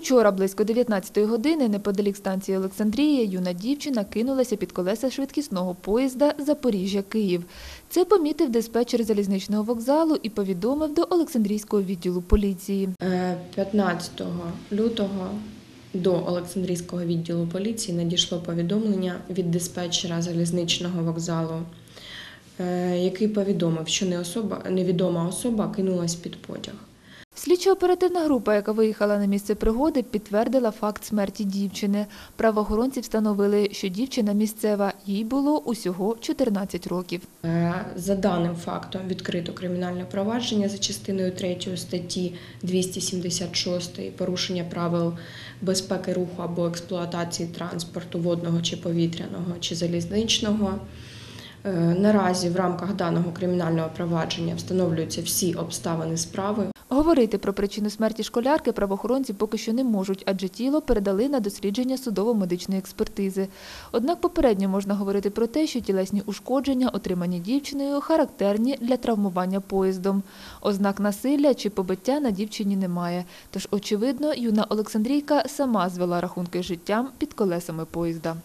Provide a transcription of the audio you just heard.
Учора близько 19-ї години неподалік станції Олександрія юна дівчина кинулася під колеса швидкісного поїзда Запоріжжя-Київ. Це помітив диспетчер залізничного вокзалу і повідомив до Олександрійського відділу поліції. Е, 15 лютого до Олександрійського відділу поліції надійшло повідомлення від диспетчера залізничного вокзалу, е, який повідомив, що невідома особа кинулась під потяг. Слідчо-оперативна група, яка виїхала на місце пригоди, підтвердила факт смерті дівчини. Правоохоронці встановили, що дівчина місцева, їй було усього 14 років. Е, За даним фактом відкрито кримінальне провадження за частиною 3 статті 276 порушення правил безпеки руху або експлуатації транспорту водного чи повітряного чи залізничного. Е, Наразі в рамках даного кримінального провадження встановлюються всі обставини справи. Говорити про причину смерті школярки правоохоронці поки що не можуть, адже тіло передали на дослідження судово-медичної експертизи. Однак попередньо можна говорити про те, що тілесні ушкодження, отримані дівчиною, характерні для травмування поїздом. Ознак насилля чи побиття на дівчині немає. Тож, очевидно, юна Олександрійка сама звела рахунки життям під колесами поїзда.